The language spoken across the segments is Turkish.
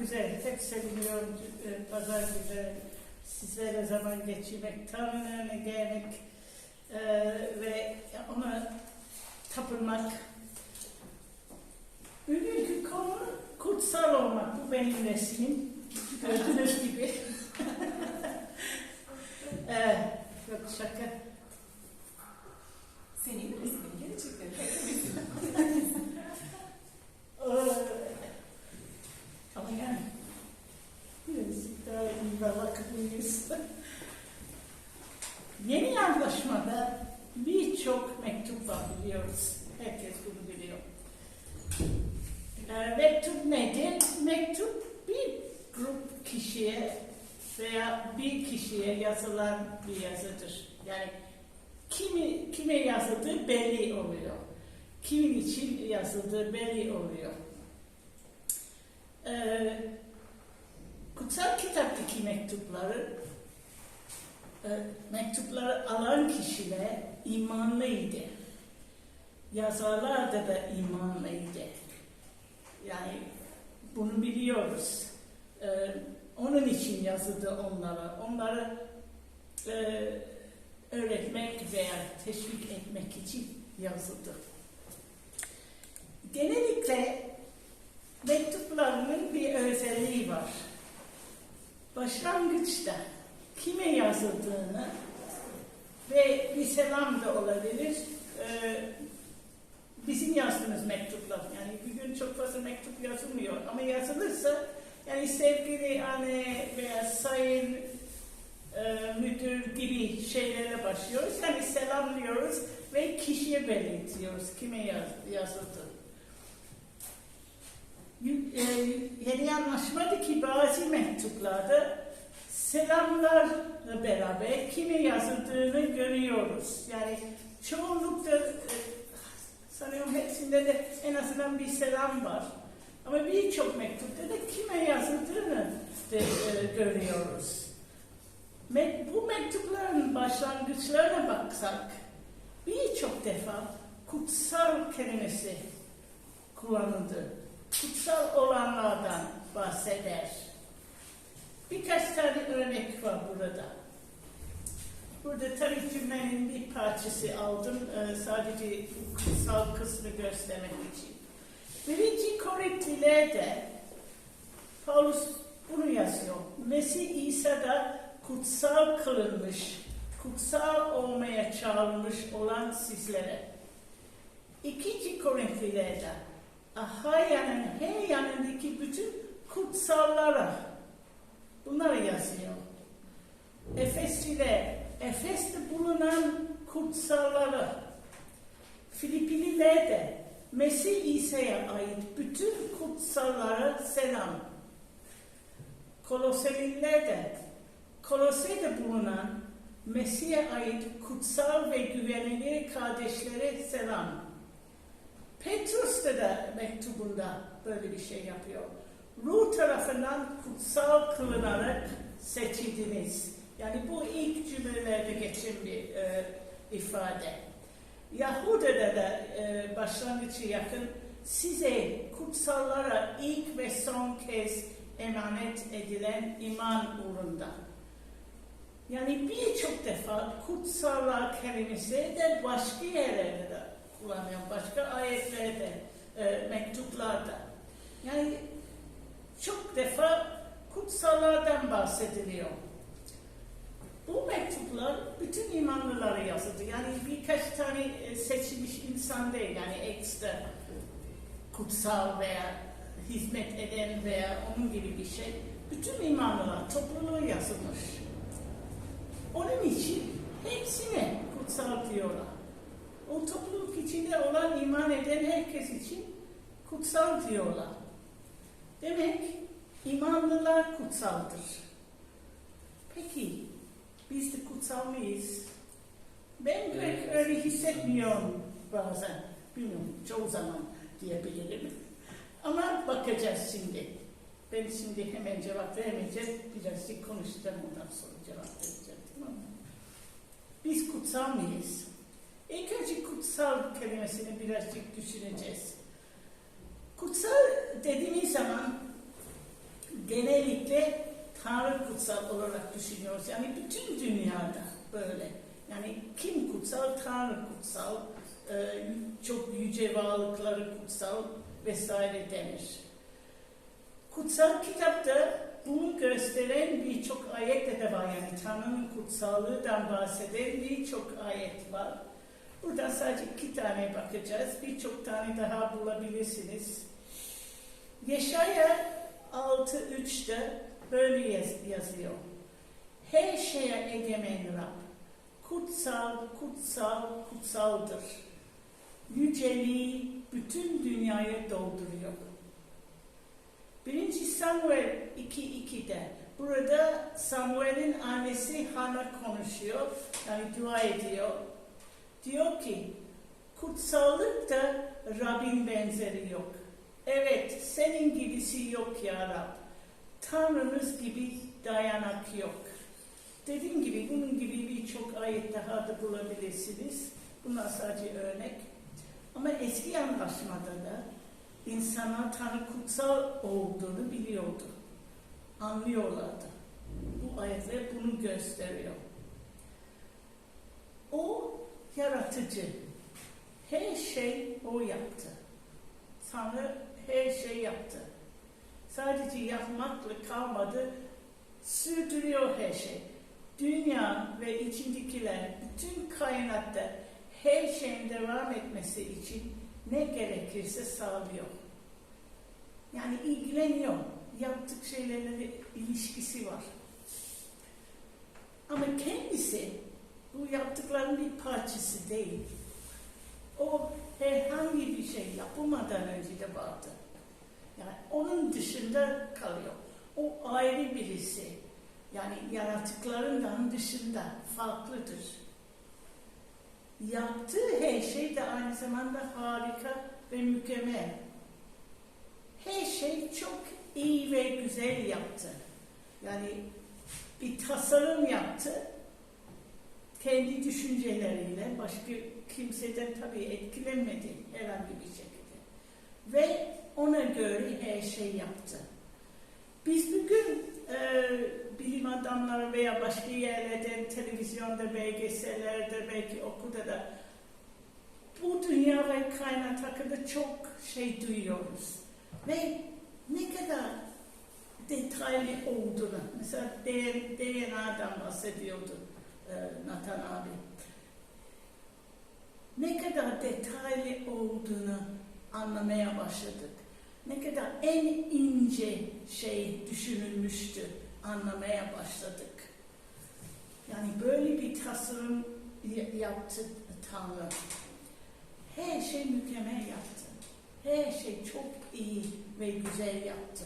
güzel. Hep seviniyorum. e, Pazar güzel. Sizlerle zaman geçirmek, önüne gelmek e, ve ona tapınmak. Bugünkü konu kutsal olmak. Bu benim resmim. Gördüğünüz gibi. e, yok şaka. Senin resmin gerçekten. Ee, Ama yani birazcık bakımlıyız. Yeni anlaşmada birçok mektup var biliyoruz. Herkes bunu biliyor. Ee, mektup nedir? Mektup bir grup kişiye veya bir kişiye yazılan bir yazıdır. Yani kimi, kime yazıldığı belli oluyor. Kimin için yazıldığı belli oluyor. Ee, kutsal kitaptaki mektupları e, mektupları alan kişiler imanlıydı. Yazarlar da da imanlıydı. Yani bunu biliyoruz. Ee, onun için yazıldı onlara. Onları e, öğretmek veya teşvik etmek için yazıldı. Genellikle mektuplarının bir özelliği var. Başlangıçta kime yazıldığını ve bir selam da olabilir. Ee, bizim yazdığımız mektuplar. Yani bugün çok fazla mektup yazılmıyor ama yazılırsa yani sevgili anne veya sayın e, müdür gibi şeylerle başlıyoruz. Yani selamlıyoruz ve kişiye belirtiyoruz kime yaz, yazıldı. E, Yeni anlaşmadaki bazı mektuplarda selamlarla beraber kime yazıldığını görüyoruz. Yani çoğunlukta e, sanıyorum hepsinde de en azından bir selam var. Ama birçok mektupta da kime yazıldığını de, e, görüyoruz. Me- bu mektupların başlangıçlarına baksak birçok defa kutsal kelimesi kullanıldı. Kutsal olanlardan bahseder. Birkaç tane örnek var burada. Burada tabii cümlenin bir parçası aldım. e, sadece kutsal kısmı göstermek için. Birinci Korintlilerde Paulus bunu yazıyor. Mesih İsa'da kutsal kılınmış, kutsal olmaya çağrılmış olan sizlere. İkinci Korintlilerde Ahaya'nın her yanındaki bütün kutsallara bunları yazıyor. Efesliler, Efes'te bulunan kutsallara, Filipililer de Mesih İsa'ya ait bütün kutsallara selam. Koloseliler de Kolose'de bulunan Mesih'e ait kutsal ve güvenilir kardeşlere selam. Petrus da, da mektubunda böyle bir şey yapıyor. Ruh tarafından kutsal kılınarak seçildiniz. Yani bu ilk cümlelerde geçen bir e, ifade. Yahuda'da da e, başlangıcı yakın size kutsallara ilk ve son kez emanet edilen iman uğrunda. Yani birçok defa kutsallar kelimesi de başka yerlerde de kullanıyor. Başka ayetlerde, e, mektuplarda. Yani çok defa kutsallardan bahsediliyor. Bu mektuplar bütün imanlılara yazıldı. Yani birkaç tane e, seçilmiş insan değil. Yani ekstra kutsal veya hizmet eden veya onun gibi bir şey. Bütün imanlılar topluluğu yazılmış. Onun için hepsine kutsal diyorlar. O topluluk içinde olan iman eden herkes için kutsal diyorlar. Demek imanlılar kutsaldır. Peki biz de kutsal mıyız? Ben pek öyle hissetmiyorum bazen. Bilmiyorum çoğu zaman diyebilirim. Ama bakacağız şimdi. Ben şimdi hemen cevap vermeyeceğim. Birazcık konuşacağım ondan sonra cevap vereceğim. Tamam mı? Biz kutsal mıyız? İlk önce kutsal kelimesini birazcık düşüneceğiz. Kutsal dediğimiz zaman genellikle Tanrı kutsal olarak düşünüyoruz. Yani bütün dünyada böyle. Yani kim kutsal? Tanrı kutsal. Ee, çok yüce varlıkları kutsal vesaire denir. Kutsal kitapta bunu gösteren birçok ayet de var. Yani Tanrı'nın kutsallığından bahseden birçok ayet var. Burada sadece iki tane bakacağız. Birçok tane daha bulabilirsiniz. Yeşaya 6.3'te böyle yaz- yazıyor. Her şeye egemen Rab, kutsal, kutsal, kutsaldır. Yüceliği bütün dünyayı dolduruyor. 1. Samuel 2.2'de burada Samuel'in annesi Hana konuşuyor, yani dua ediyor. Diyor ki, kutsallıkta Rabbin benzeri yok. Evet, senin gibisi yok ya Rab. Tanrımız gibi dayanak yok. Dediğim gibi bunun gibi birçok ayet daha da bulabilirsiniz. Bunlar sadece örnek. Ama eski anlaşmada da insanlar Tanrı kutsal olduğunu biliyordu. Anlıyorlardı. Bu ayetler bunu gösteriyor. Yaratıcı. Her şey o yaptı. Tanrı her şey yaptı. Sadece yapmakla kalmadı, sürdürüyor her şey. Dünya ve içindekiler, bütün kainatta her şeyin devam etmesi için ne gerekirse sağlıyor. Yani ilgileniyor. Yaptık şeylerle ilişkisi var. Ama kendisi bu yaptıkların bir parçası değil. O herhangi bir şey yapılmadan önce de vardı. Yani onun dışında kalıyor. O ayrı birisi. Yani yaratıklarından dışında farklıdır. Yaptığı her şey de aynı zamanda harika ve mükemmel. Her şey çok iyi ve güzel yaptı. Yani bir tasarım yaptı. Kendi düşünceleriyle başka kimseden tabii etkilenmedi herhangi bir şekilde. Ve ona göre her şey yaptı. Biz bugün e, bilim adamları veya başka yerlerden, televizyonda, belgesellerde, belki okulda da bu dünya ve kainat hakkında çok şey duyuyoruz. Ve ne kadar detaylı olduğunu, mesela DNA'dan bahsediyordu Nathan abi. Ne kadar detaylı olduğunu anlamaya başladık. Ne kadar en ince şey düşünülmüştü anlamaya başladık. Yani böyle bir tasarım yaptı Tanrı. Her şey mükemmel yaptı. Her şey çok iyi ve güzel yaptı.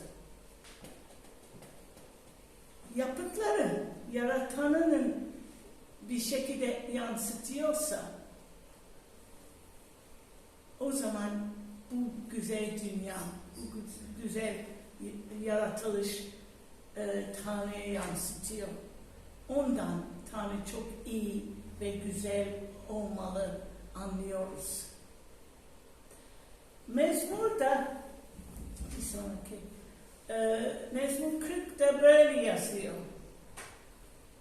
Yapıtları yaratanının bir şekilde yansıtıyorsa o zaman bu güzel dünya, bu güzel yaratılış e, Tanrı'ya yansıtıyor. Ondan Tanrı çok iyi ve güzel olmalı anlıyoruz. Mezmur'da bir sonraki e, Mezmur 40'da böyle yazıyor.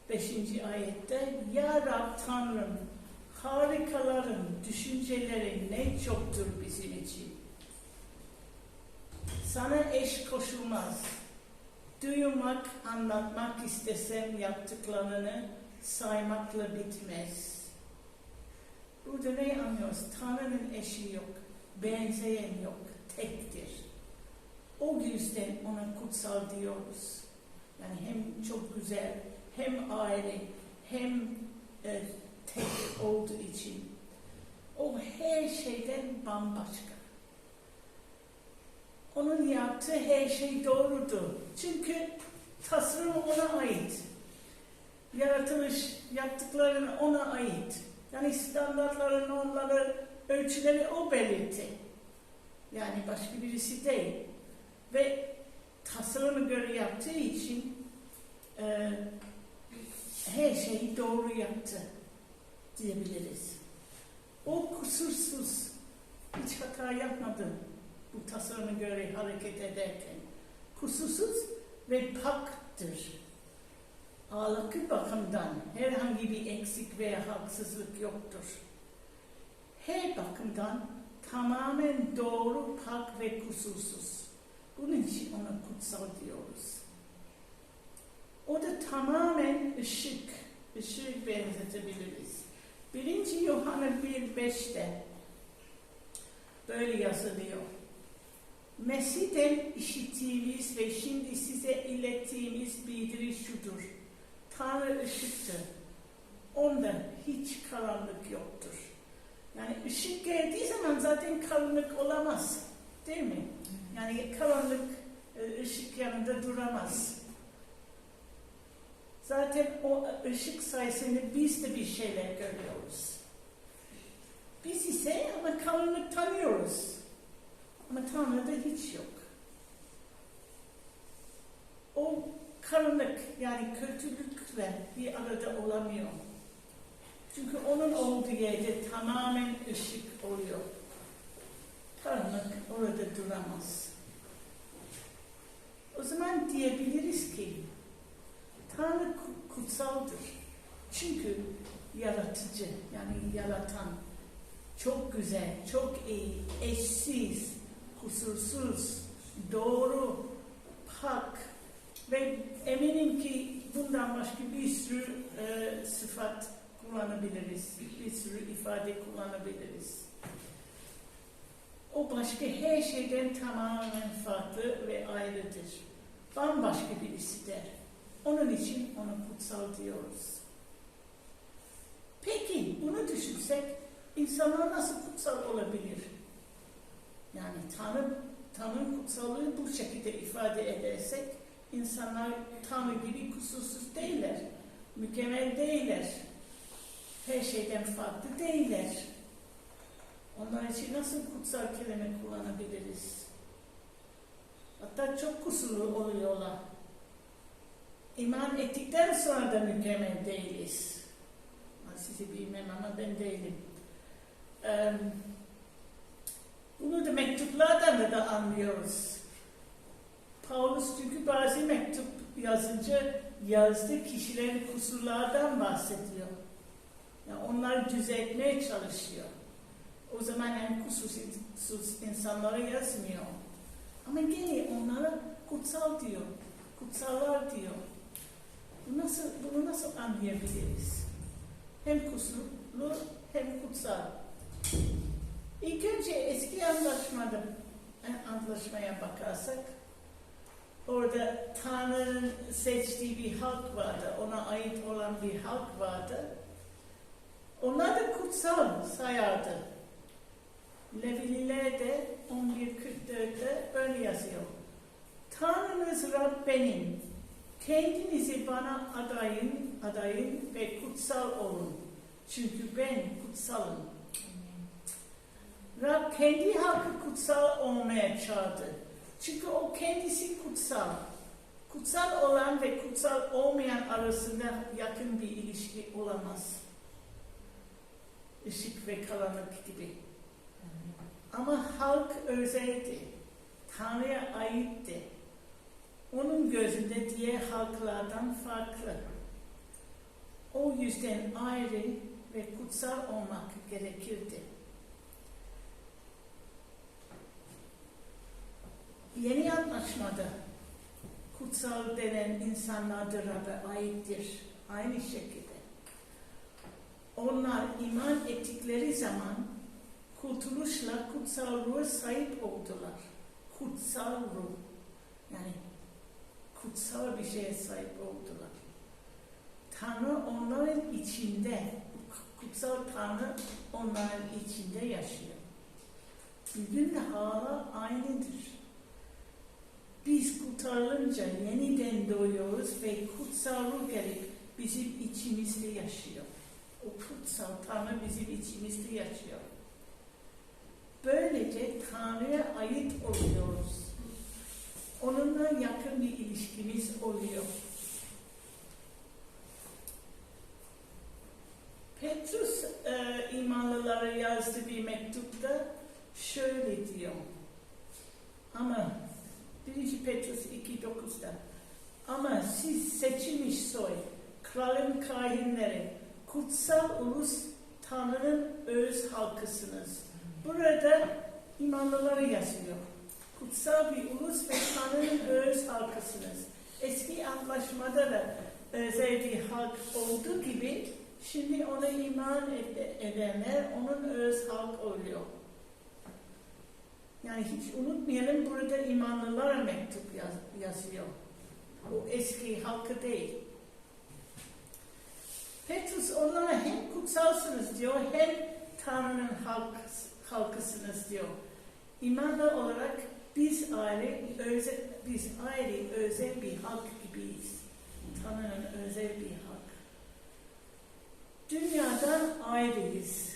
Beşinci ayette Ya Rab Tanrım harikaların, düşüncelerin ne çoktur bizim için. Sana eş koşulmaz. Duymak, anlatmak istesem yaptıklarını saymakla bitmez. Burada ne anlıyoruz? Tanrı'nın eşi yok, benzeyen yok, tektir. O yüzden ona kutsal diyoruz. Yani hem çok güzel, hem ayrı, hem e, tek olduğu için. O her şeyden bambaşka. Onun yaptığı her şey doğrudu. Çünkü tasarım ona ait. Yaratılış yaptıklarını ona ait. Yani standartları, normları, ölçüleri o belirtti. Yani başka birisi değil. Ve tasarımı göre yaptığı için e, şeyi doğru yaptı diyebiliriz. O kusursuz, hiç hata yapmadı bu tasarıma göre hareket ederken. Kusursuz ve paktır. Ahlaki bakımdan herhangi bir eksik veya haksızlık yoktur. Her bakımdan tamamen doğru, pak ve kusursuz. Bunun için ona kutsal diyoruz. O da tamamen ışık, ışık benzetebiliriz. 1. Yuhanna 1.5'te böyle yazılıyor. Mesih'ten işittiğimiz ve şimdi size ilettiğimiz bildiri şudur. Tanrı ışıktır. Onda hiç karanlık yoktur. Yani ışık geldiği zaman zaten karanlık olamaz. Değil mi? Yani karanlık e, ışık yanında duramaz. Zaten o ışık sayesinde biz de bir şeyler görüyoruz. Biz ise ama karanlık tanıyoruz. Ama Tanrı'da hiç yok. O karanlık yani kötülükle bir arada olamıyor. Çünkü onun olduğu yerde tamamen ışık oluyor. Karanlık orada duramaz. O zaman diyebiliriz ki Tanrı kutsaldır. Çünkü yaratıcı yani yaratan çok güzel, çok iyi, eşsiz, kusursuz, doğru, pak ve eminim ki bundan başka bir sürü e, sıfat kullanabiliriz, bir sürü ifade kullanabiliriz. O başka her şeyden tamamen farklı ve ayrıdır. Bambaşka birisidir. Onun için ona kutsal diyoruz. Peki bunu düşünsek insanlar nasıl kutsal olabilir? Yani Tanrı, Tanrı'nın kutsallığı bu şekilde ifade edersek insanlar Tanrı gibi kusursuz değiller. Mükemmel değiller. Her şeyden farklı değiller. Onlar için nasıl kutsal kelime kullanabiliriz? Hatta çok kusurlu oluyorlar. İman ettikten sonra da mükemmel değiliz. Sizi bilmem ama ben değilim. Bunu da mektuplardan da anlıyoruz. Paulus çünkü bazı mektup yazınca yazdığı kişilerin kusurlardan bahsediyor. Yani onları düzeltmeye çalışıyor. O zaman en kusursuz insanlara yazmıyor. Ama gene onlara kutsal diyor. Kutsallar diyor. Nasıl, bunu nasıl anlayabiliriz? Hem kusurlu hem kutsal. İlk önce eski anlaşmada, anlaşmaya bakarsak orada Tanrı'nın seçtiği bir halk vardı. Ona ait olan bir halk vardı. Onlar da kutsal sayardı. Levililer de 11.44'te böyle yazıyor. Tanrınız Rab benim. Kendinizi bana adayın, adayın ve kutsal olun. Çünkü ben kutsalım. Rab kendi halkı kutsal olmaya çağırdı. Çünkü o kendisi kutsal. Kutsal olan ve kutsal olmayan arasında yakın bir ilişki olamaz. Işık ve karanlık gibi. Ama halk özeldi. Tanrı'ya aitti. Onun gözünde diğer halklardan farklı. O yüzden ayrı ve kutsal olmak gerekirdi. Yeni anlaşmada kutsal denen insanlar da Rab'be aittir. Aynı şekilde. Onlar iman ettikleri zaman kurtuluşla kutsal ruha sahip oldular. Kutsal ruh. Yani kutsal bir şeye sahip oldular. Tanrı onların içinde, kutsal Tanrı onların içinde yaşıyor. Bugün de hala aynıdır. Biz kurtarılınca yeniden doğuyoruz ve kutsal ruh gelip bizim içimizde yaşıyor. O kutsal Tanrı bizim içimizde yaşıyor. Böylece Tanrı'ya ait oluyoruz. Onunla yakın bir ilişkimiz oluyor. Petrus e, imanlılara yazdığı bir mektupta şöyle diyor. Ama 1. Petrus 2.9'da Ama siz seçilmiş soy, kralın kahinleri, kutsal ulus, Tanrı'nın öz halkısınız. Burada imanlıları yazıyor. Kutsal bir ulus ve Tanrı'nın öz halkısınız. Eski antlaşmada da özel halk olduğu gibi şimdi ona iman ed- edenler onun öz halk oluyor. Yani hiç unutmayalım burada imanlılara mektup yaz- yazıyor. O eski halkı değil. Petrus onlara hem kutsalsınız diyor hem Tanrı'nın halk, halkısınız diyor. İmanlı olarak biz ayrı, özel, biz ayrı özel bir halk gibiyiz. Tanrı'nın özel bir halk. Dünyadan ayrıyız.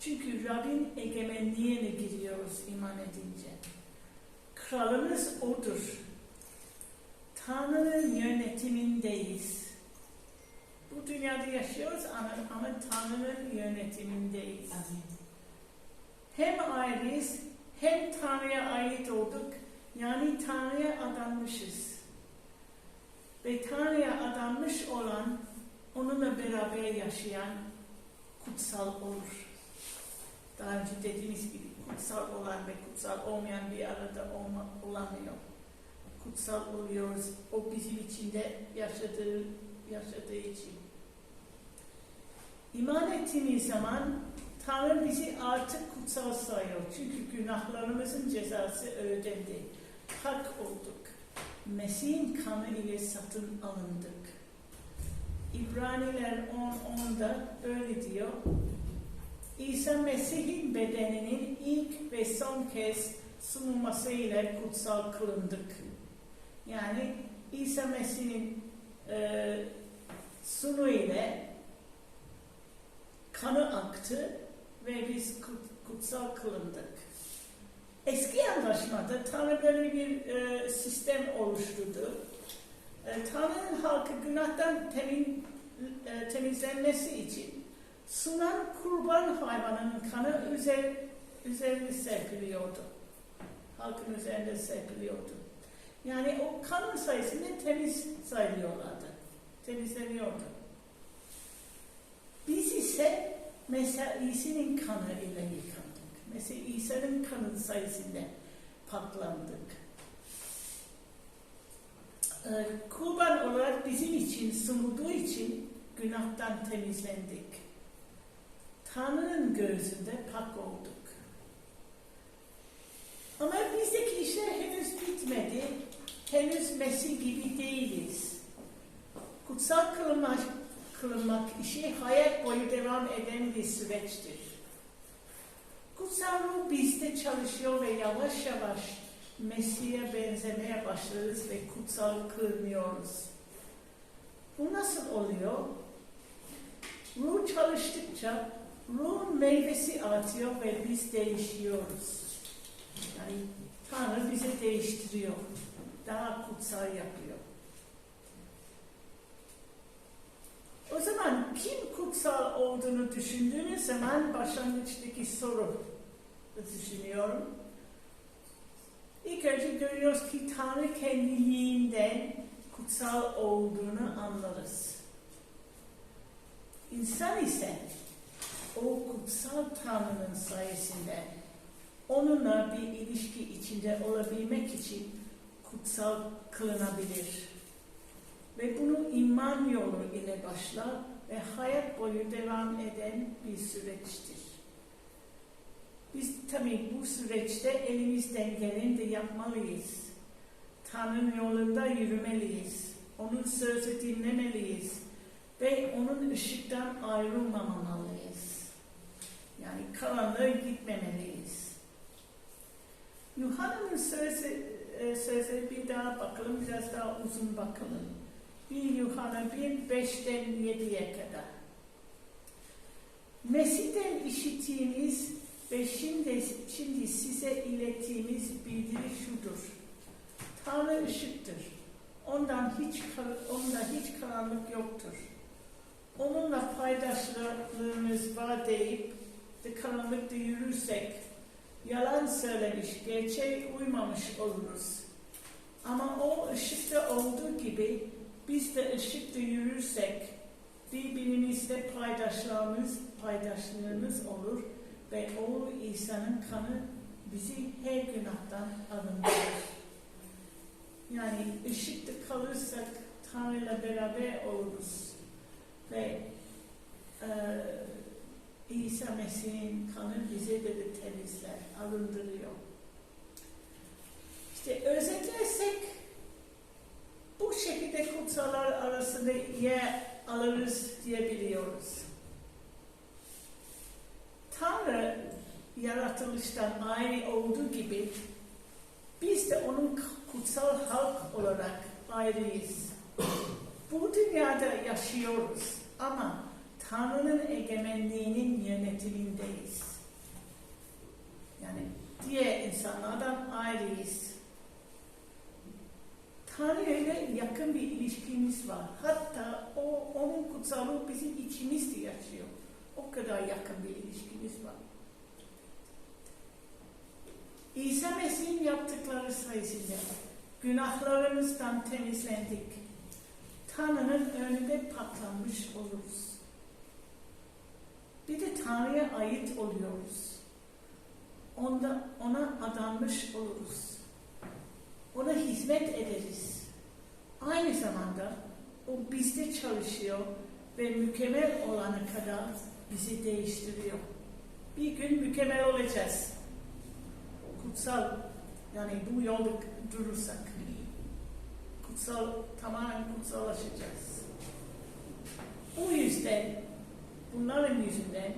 Çünkü Rabbin egemenliğine giriyoruz iman edince. Kralımız O'dur. Tanrı'nın yönetimindeyiz. Bu dünyada yaşıyoruz ama, ama Tanrı'nın yönetimindeyiz. Hem ayrıyız hem Tanrı'ya ait olduk. Yani Tanrı'ya adanmışız. Ve Tanrı'ya adanmış olan, onunla beraber yaşayan kutsal olur. Daha önce dediğimiz gibi kutsal olan ve kutsal olmayan bir arada olma, olamıyor. Kutsal oluyoruz. O bizim içinde yaşadığı, yaşadığı için. İman ettiğimiz zaman Tanrı bizi artık kutsal sayıyor. Çünkü günahlarımızın cezası ödendi. Hak olduk. Mesih'in kanı ile satın alındık. İbraniler 10.10'da öyle diyor. İsa Mesih'in bedeninin ilk ve son kez sunulması ile kutsal kılındık. Yani İsa Mesih'in e, sunu ile kanı aktı ve biz kut- kutsal kılındık. Eski anlaşmada Tanrı böyle bir e, sistem oluşturdu. E, Tanrı'nın halkı günahtan temin, e, temizlenmesi için sunan kurban hayvanının kanı üzer, üzerine serpiliyordu. Halkın üzerinde serpiliyordu. Yani o kanın sayesinde temiz sayılıyorlardı. Temizleniyordu. Biz ise mesela İsa'nın kanı ile yıkandık. Mesela İsa'nın kanı sayesinde paklandık. Ee, kurban olarak bizim için sunulduğu için günahtan temizlendik. Tanrı'nın gözünde pak olduk. Ama bizdeki işler henüz bitmedi. Henüz Mesih gibi değiliz. Kutsal kılınmak, kılınmak işi hayat boyu devam eden bir süreçtir. Kutsal ruh bizde çalışıyor ve yavaş yavaş Mesih'e benzemeye başlarız ve kutsal kılınıyoruz. Bu nasıl oluyor? Ruh çalıştıkça ruhun meyvesi artıyor ve biz değişiyoruz. Yani Tanrı bizi değiştiriyor. Daha kutsal yapıyor. O zaman kim kutsal olduğunu düşündüğünüz zaman başlangıçtaki soru düşünüyorum. İlk önce görüyoruz ki Tanrı kendiliğinden kutsal olduğunu anlarız. İnsan ise o kutsal Tanrı'nın sayesinde onunla bir ilişki içinde olabilmek için kutsal kılınabilir. Ve bunu iman yolu ile başlar ve hayat boyu devam eden bir süreçtir. Biz tabii bu süreçte elimizden geleni de yapmalıyız. Tanrı'nın yolunda yürümeliyiz. Onun sözü dinlemeliyiz. Ve onun ışıktan ayrılmamalıyız. Yani karanlığa gitmemeliyiz. Yuhanna'nın sözü, e, sözü bir daha bakalım, biraz daha uzun bakalım. 1 Yuhanna 1, 5'ten 7'ye kadar. Mesih'ten işittiğimiz ve şimdi, şimdi size ilettiğimiz bildiri şudur. Tanrı ışıktır. Ondan hiç, onda hiç karanlık yoktur. Onunla paydaşlığımız var deyip de karanlıkta yürürsek yalan söylemiş, gerçeğe uymamış oluruz. Ama o ışıkta olduğu gibi biz de ışıkta yürürsek birbirimizle paydaşlarımız, paydaşlığımız olur ve o İsa'nın kanı bizi her günahtan arındırır. Yani ışıkta kalırsak Tanrı'yla beraber oluruz ve e, İsa Mesih'in kanı bize de, de temizler, arındırıyor. İşte özetlersek bu şekilde kutsallar arasında yer alırız diyebiliyoruz. Tanrı yaratılıştan ayrı olduğu gibi biz de onun kutsal halk olarak ayrıyız. Bu dünyada yaşıyoruz ama Tanrı'nın egemenliğinin yönetimindeyiz. Yani diğer insanlardan ayrıyız. Tanrı ile yakın bir ilişkimiz var. Hatta o onun kutsallığı bizim içimizde yaşıyor. O kadar yakın bir ilişkimiz var. İsa Mesih'in yaptıkları sayesinde günahlarımızdan temizlendik. Tanrı'nın önünde patlanmış oluruz. Bir de Tanrı'ya ait oluyoruz. Onda, ona adanmış oluruz. Ona hizmet ederiz. Aynı zamanda o bizde çalışıyor ve mükemmel olana kadar bizi değiştiriyor. Bir gün mükemmel olacağız. Kutsal, yani bu yolda durursak. Kutsal, tamamen kutsallaşacağız. O yüzden, bunların yüzünden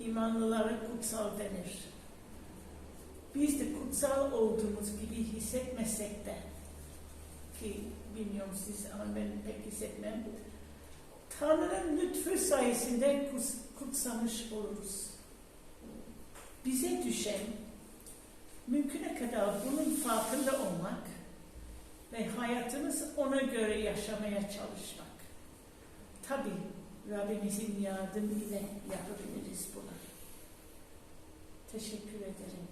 imanlılara kutsal denir. Biz de kutsal olduğumuz gibi hissetmesek de ki bilmiyorum siz ama ben pek hissetmem. Tanrı'nın lütfu sayesinde kutsamış oluruz. Bize düşen mümküne kadar bunun farkında olmak ve hayatımız ona göre yaşamaya çalışmak. Tabi Rabbimizin yardımıyla yapabiliriz bunu. Teşekkür ederim.